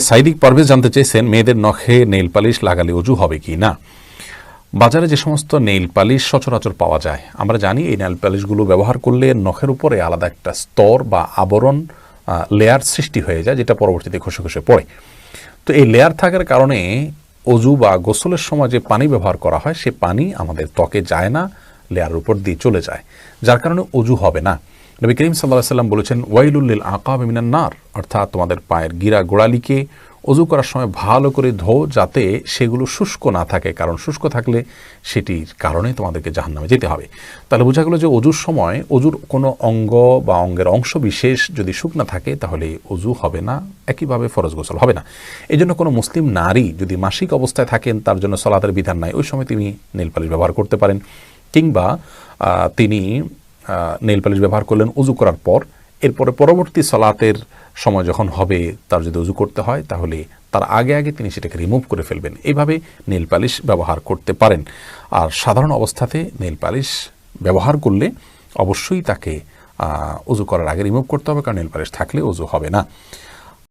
সাইদিক পারভেজ জানতে চেয়েছেন, মেয়েদের নখে নেইল পালিশ লাগালে অজু হবে কি না? বাজারে যে সমস্ত নেইল পালিশ সচরাচর পাওয়া যায়, আমরা জানি এই নেইল পালিশগুলো ব্যবহার করলে নখের উপরে আলাদা একটা স্তর বা আবরণ লেয়ার সৃষ্টি হয়ে যায়, যেটা পরবর্তীতে খসে খসে পড়ে। তো এই লেয়ার থাকার কারণে অজু বা গোসলের সময় যে পানি ব্যবহার করা হয়, সে পানি আমাদের ত্বকে যায় না লেয়ারের উপর দিয়ে চলে যায়, যার কারণে অজু হবে না। নবী করিম সাল্লাহ সাল্লাম বলেছেন ওয়াইলুল্লিল আকাব মিনান নার অর্থাৎ তোমাদের পায়ের গিরা গোড়ালিকে অজু করার সময় ভালো করে ধো যাতে সেগুলো শুষ্ক না থাকে, কারণ শুষ্ক থাকলে সেটির কারণে তোমাদেরকে জাহান্নামে যেতে হবে। তাহলে বোঝা গেল যে অজুর সময় অজুর কোনো অঙ্গ বা অঙ্গের অংশ বিশেষ যদি শুকনা থাকে, তাহলে অজু হবে না, একইভাবে ফরজ গোসল হবে না। এই জন্য কোনো মুসলিম নারী যদি মাসিক অবস্থায় থাকেন, তার জন্য সলাতের বিধান নাই। ওই সময় তিনি নীল পালিশ ব্যবহার করতে পারেন। কিংবা তিনি নেল পালিশ ব্যবহার করলেন, উজু করার পর, এরপরে পরবর্তী সলাতের সময় যখন হবে, তার যদি উজু করতে হয়, তাহলে তার আগে আগে তিনি সেটাকে রিমুভ করে ফেলবেন। এইভাবে নেল পালিশ ব্যবহার করতে পারেন। আর সাধারণ অবস্থাতে নেল পালিশ ব্যবহার করলে অবশ্যই তাকে উজু করার আগে রিমুভ করতে হবে, কারণ নেল পালিশ থাকলে উজু হবে না।